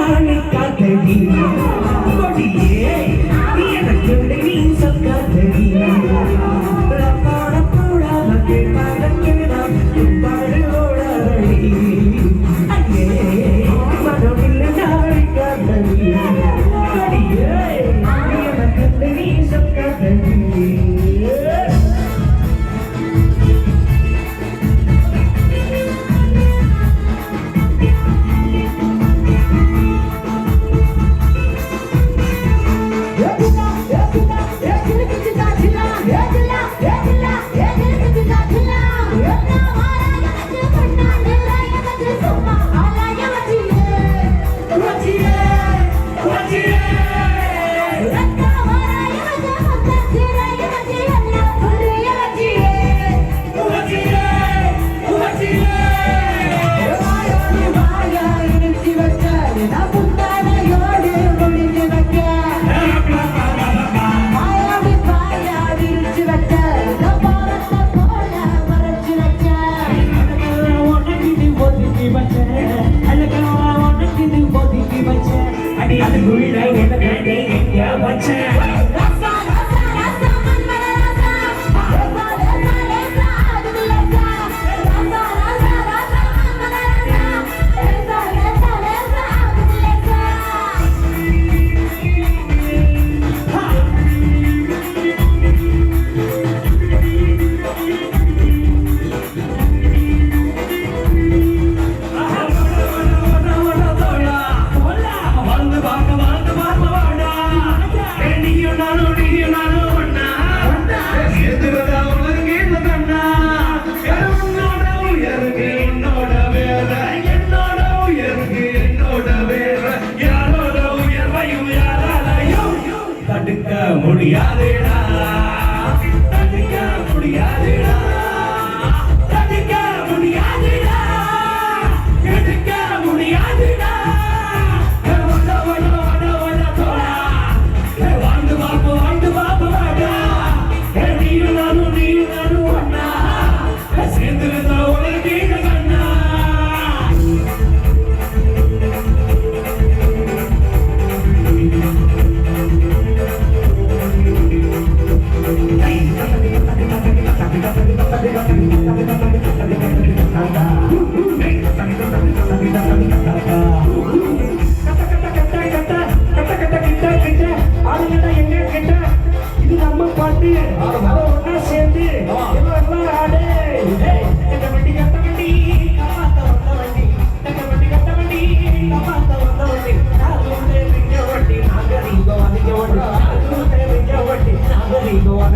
மனமில் நாளை காத்தடி கொடியே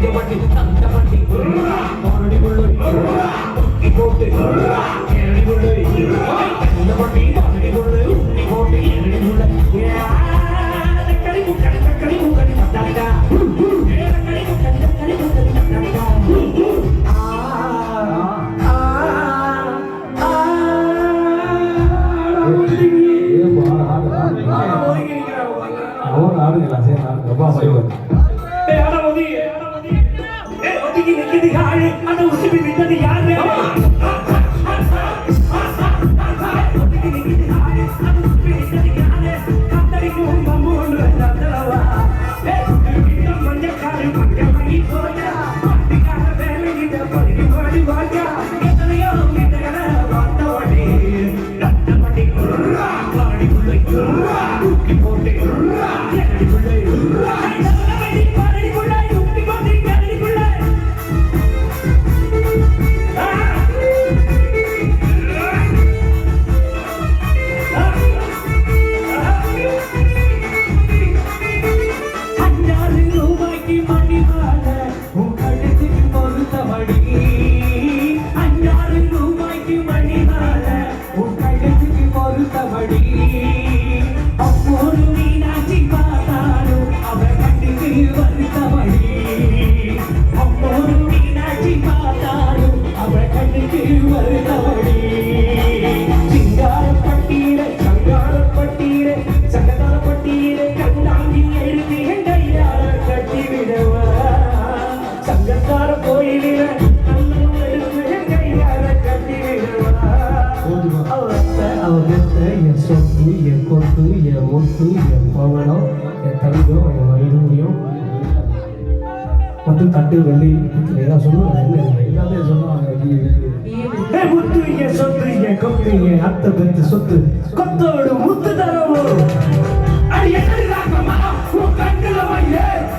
the money. Get the grenade. என் மூத்து என் பவனம் என் தங்கம் என் வைடூரியம். மற்றும் தட்டு வெள்ளி ஏதாவது சொல்லுவாங்க எல்லாமே சொல்லுவாங்க எல்லாத்தையும் சொன்னாங்க ஏ சொத்து இங்க கொத்து இங்க அத்தை பெத்து சொத்து. கொத்தோடு முத்து தரவும் அடி என்னடி உன் கண்ணுல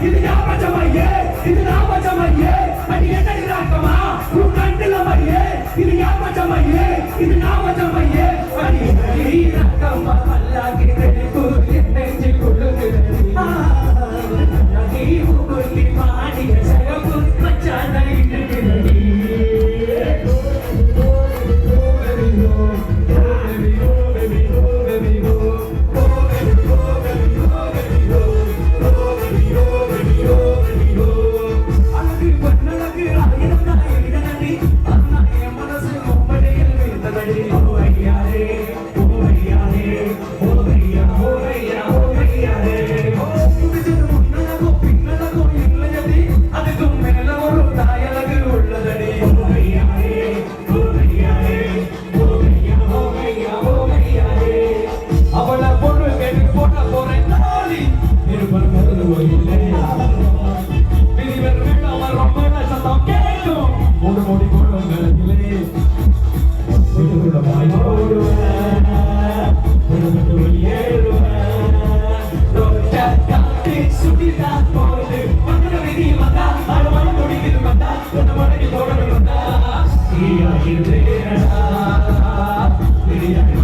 இது ஞாபகம் மையே இது ஞாபகம் மையே அடி என்னடி ராக்கம்மா உன் கண்ணுல இது ஞாபகம் இது ஞாபகம் Yeah.